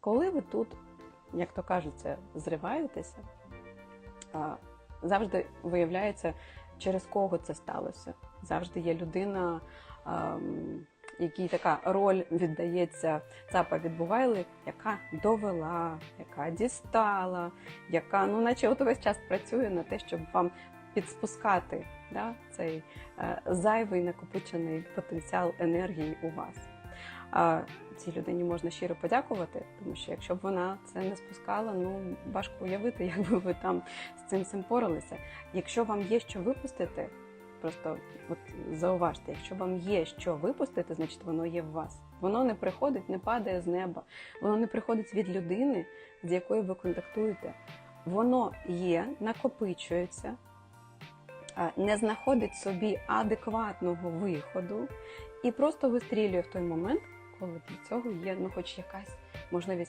Коли ви тут, як то кажеться, зриваєтеся, завжди виявляється, через кого це сталося. Завжди є людина, якій така роль віддається ЦАПа відбувайли, яка довела, яка дістала, яка, ну, наче от увесь час працює на те, щоб вам підспускати да, цей е, зайвий накопичений потенціал енергії у вас. А цій людині можна щиро подякувати, тому що якщо б вона це не спускала, ну важко уявити, як би ви там з цим цим поралися. Якщо вам є що випустити, просто от зауважте, якщо вам є що випустити, значить воно є в вас. Воно не приходить, не падає з неба, воно не приходить від людини, з якою ви контактуєте. Воно є, накопичується, не знаходить собі адекватного виходу і просто вистрілює в той момент, коли для цього є ну, хоч якась можливість